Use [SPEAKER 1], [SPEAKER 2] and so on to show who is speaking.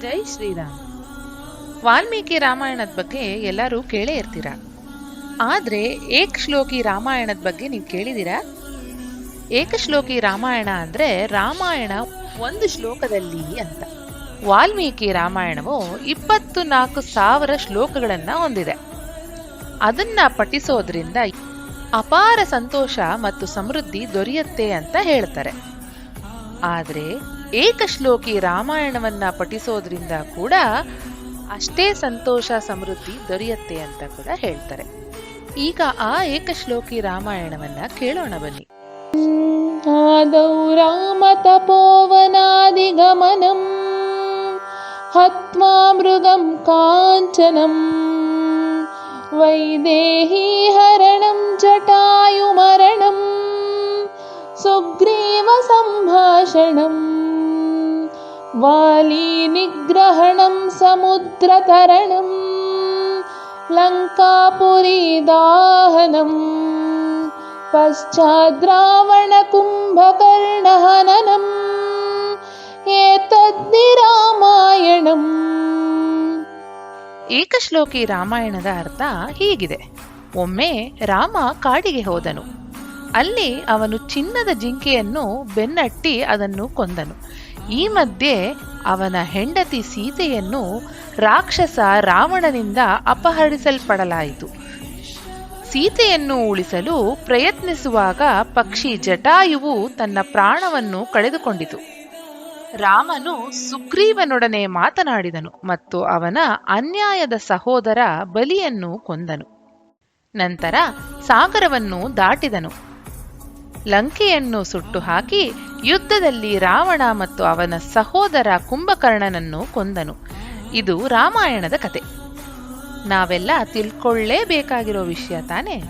[SPEAKER 1] ಜೈ ಶ್ರೀರಾಮ್. ವಾಲ್ಮೀಕಿ ರಾಮಾಯಣದ ಬಗ್ಗೆ ಎಲ್ಲರೂ ಕೇಳೇ ಇರ್ತೀರ? ಆದ್ರೆ ಏಕಶ್ಲೋಕಿ ರಾಮಾಯಣದ ಬಗ್ಗೆ ನೀವು ಕೇಳಿದೀರಾ? ಏಕಶ್ಲೋಕಿ ರಾಮಾಯಣ ಅಂದ್ರೆ ರಾಮಾಯಣ ಒಂದು ಶ್ಲೋಕದಲ್ಲಿ ಅಂತ. ವಾಲ್ಮೀಕಿ ರಾಮಾಯಣವು ಇಪ್ಪತ್ತು ನಾಲ್ಕು ಸಾವಿರ ಶ್ಲೋಕಗಳನ್ನ ಹೊಂದಿದೆ. ಅದನ್ನ ಪಠಿಸೋದ್ರಿಂದ ಅಪಾರ ಸಂತೋಷ ಮತ್ತು ಸಮೃದ್ಧಿ ದೊರೆಯುತ್ತೆ ಅಂತ ಹೇಳ್ತಾರೆ. ಆದ್ರೆ ಏಕಶ್ಲೋಕಿ ರಾಮಾಯಣವನ್ನ ಪಠಿಸೋದ್ರಿಂದ ಕೂಡ ಅಷ್ಟೇ ಸಂತೋಷ, ಸಮೃದ್ಧಿ ದೊರೆಯುತ್ತೆ ಅಂತ ಕೂಡ ಹೇಳ್ತಾರೆ. ಈಗ ಆ ಏಕಶ್ಲೋಕಿ ರಾಮಾಯಣವನ್ನ ಕೇಳೋಣ ಬನ್ನಿ.
[SPEAKER 2] ಆದೌ ರಾಮ ಹತ್ವಾ ಮೃಗಂ ಕಾಂಚನಂ ವೈದೇಹಿ ಹರಣಂ ಜಟಾಯುಮರಣಂ ಸುಗ್ರೀವ ಸಂಭಾಷಣಂ वालीनिग्रहणं समुद्रतरणम् लङ्कापुरीदाहनम् पश्चाद्रावणकुम्भकर्णहननम् एतद्धि रामायणम्
[SPEAKER 1] ಏಕಶ್ಲೋಕಿ ರಾಮಾಯಣದ ಅರ್ಥ ಹೀಗಿದೆ ಒಮ್ಮೆ ರಾಮ ಕಾಡಿಗೆ ಹೋದನು ಅಲ್ಲಿ ಅವನು ಚಿನ್ನದ ಜಿಂಕೆಯನ್ನು ಬೆನ್ನಟ್ಟಿ ಅದನ್ನು ಕೊಂದನು. ಈ ಮಧ್ಯೆ ಅವನ ಹೆಂಡತಿ ಸೀತೆಯನ್ನು ರಾಕ್ಷಸ ರಾವಣನಿಂದ ಅಪಹರಿಸಲ್ಪಡಲಾಯಿತು. ಸೀತೆಯನ್ನು ಉಳಿಸಲು ಪ್ರಯತ್ನಿಸುವಾಗ ಪಕ್ಷಿ ಜಟಾಯುವು ತನ್ನ ಪ್ರಾಣವನ್ನು ಕಳೆದುಕೊಂಡಿತು. ರಾಮನು ಸುಗ್ರೀವನೊಡನೆ ಮಾತನಾಡಿದನು ಮತ್ತು ಅವನ ಅನ್ಯಾಯದ ಸಹೋದರ ಬಲಿಯನ್ನು ಕೊಂದನು. ನಂತರ ಸಾಗರವನ್ನು ದಾಟಿದನು. ಲಂಕೆಯನ್ನು ಸುಟ್ಟು ಹಾಕಿ ಯುದ್ಧದಲ್ಲಿ ರಾವಣ ಮತ್ತು ಅವನ ಸಹೋದರ ಕುಂಭಕರ್ಣನನ್ನು ಕೊಂದನು. ಇದು ರಾಮಾಯಣದ ಕತೆ. ನಾವೆಲ್ಲ ತಿಳ್ಕೊಳ್ಳೇಬೇಕಾಗಿರೋ ವಿಷಯ ತಾನೇ?